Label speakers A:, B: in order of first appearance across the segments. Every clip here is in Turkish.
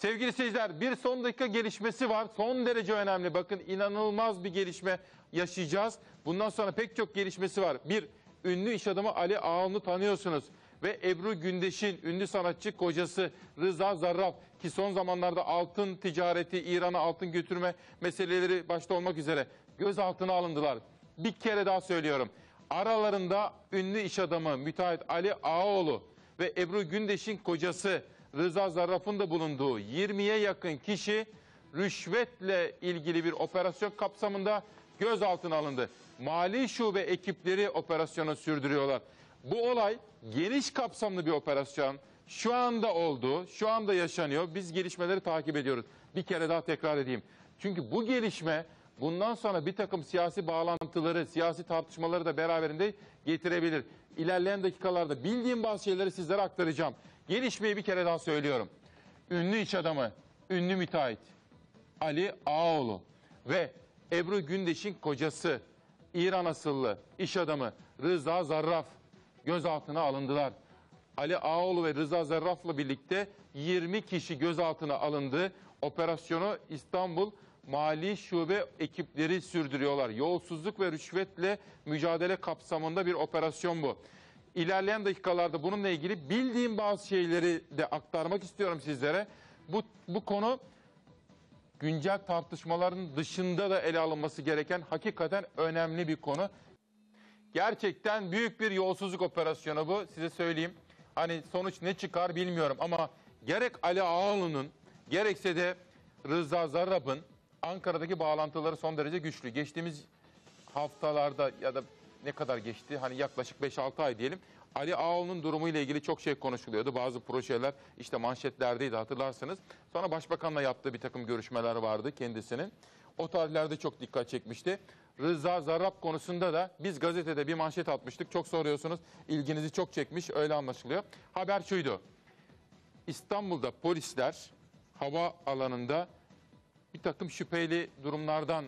A: Sevgili seyirciler bir son dakika gelişmesi var. Son derece önemli. Bakın inanılmaz bir gelişme yaşayacağız. Bundan sonra pek çok gelişmesi var. Bir, ünlü iş adamı Ali Ağaoğlu'nu tanıyorsunuz. Ve Ebru Gündeş'in ünlü sanatçı kocası Rıza Zarrab ki son zamanlarda altın ticareti, İran'a altın götürme meseleleri başta olmak üzere gözaltına alındılar. Bir kere daha söylüyorum. Aralarında ünlü iş adamı müteahhit Ali Ağaoğlu ve Ebru Gündeş'in kocası Rıza Zarrab'ın da bulunduğu 20'ye yakın kişi rüşvetle ilgili bir operasyon kapsamında gözaltına alındı. Mali şube ekipleri operasyonu sürdürüyorlar. Bu olay geniş kapsamlı bir operasyon. Şu anda oldu, şu anda yaşanıyor. Biz gelişmeleri takip ediyoruz. Bir kere daha tekrar edeyim. Çünkü bu gelişme bundan sonra bir takım siyasi bağlantıları, siyasi tartışmaları da beraberinde getirebilir. İlerleyen dakikalarda bildiğim bazı şeyleri sizlere aktaracağım. Gelişmeyi bir kere daha söylüyorum. Ünlü iş adamı, ünlü müteahhit Ali Ağaoğlu ve Ebru Gündeş'in kocası İran asıllı iş adamı Rıza Zarraf gözaltına alındılar. Ali Ağaoğlu ve Rıza Zarraf'la birlikte 20 kişi gözaltına alındı. Operasyonu İstanbul Mali Şube ekipleri sürdürüyorlar. Yolsuzluk ve rüşvetle mücadele kapsamında bir operasyon bu. İlerleyen dakikalarda bununla ilgili bildiğim bazı şeyleri de aktarmak istiyorum sizlere. Bu, bu konu güncel tartışmaların dışında da ele alınması gereken hakikaten önemli bir konu. Gerçekten büyük bir yolsuzluk operasyonu bu size söyleyeyim. Hani sonuç ne çıkar bilmiyorum ama gerek Ali Ağaoğlu'nun gerekse de Rıza Zarrab'ın Ankara'daki bağlantıları son derece güçlü. Geçtiğimiz haftalarda ya da ne kadar geçti? Hani yaklaşık 5-6 ay diyelim. Ali Ağaoğlu'nun durumuyla ilgili çok şey konuşuluyordu. Bazı projeler işte manşetlerdeydi hatırlarsınız. Sonra başbakanla yaptığı bir takım görüşmeler vardı kendisinin. O tarihlerde çok dikkat çekmişti. Rıza Zarrab konusunda da biz gazetede bir manşet atmıştık. Çok soruyorsunuz. İlginizi çok çekmiş. Öyle anlaşılıyor. Haber şuydu. İstanbul'da polisler hava alanında bir takım şüpheli durumlardan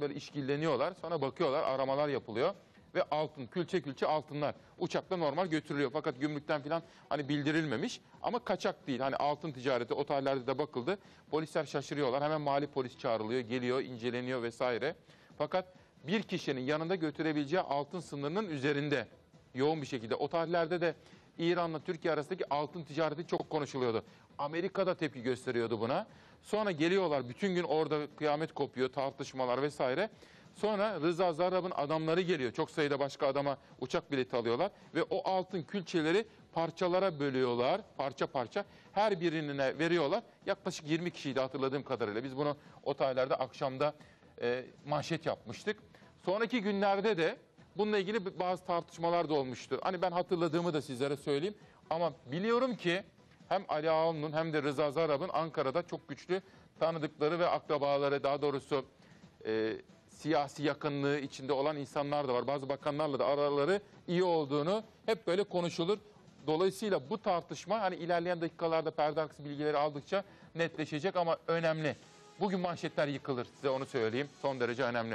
A: böyle işkilleniyorlar. Sonra bakıyorlar, aramalar yapılıyor. Ve altın, külçe külçe altınlar uçakla normal götürülüyor. Fakat gümrükten falan hani bildirilmemiş. Ama kaçak değil. Hani altın ticareti o tarihlerde de bakıldı. Polisler şaşırıyorlar. Hemen mali polis çağrılıyor, geliyor, inceleniyor vesaire. Fakat bir kişinin yanında götürebileceği altın sınırının üzerinde yoğun bir şekilde. O tarihlerde de İran'la Türkiye arasındaki altın ticareti çok konuşuluyordu. Amerika'da tepki gösteriyordu buna. Sonra geliyorlar bütün gün orada kıyamet kopuyor, tartışmalar vesaire. Sonra Rıza Zarrab'ın adamları geliyor. Çok sayıda başka adama uçak bileti alıyorlar. Ve o altın külçeleri parçalara bölüyorlar. Parça parça. Her birine veriyorlar. Yaklaşık 20 kişiydi hatırladığım kadarıyla. Biz bunu o tarihlerde akşamda e, manşet yapmıştık. Sonraki günlerde de bununla ilgili bazı tartışmalar da olmuştu. Hani ben hatırladığımı da sizlere söyleyeyim. Ama biliyorum ki hem Ali Ağaoğlu'nun hem de Rıza Zarrab'ın Ankara'da çok güçlü tanıdıkları ve akrabaları daha doğrusu e, siyasi yakınlığı içinde olan insanlar da var. Bazı bakanlarla da araları iyi olduğunu hep böyle konuşulur. Dolayısıyla bu tartışma hani ilerleyen dakikalarda perde arkası bilgileri aldıkça netleşecek ama önemli. Bugün manşetler yıkılır size onu söyleyeyim. Son derece önemli.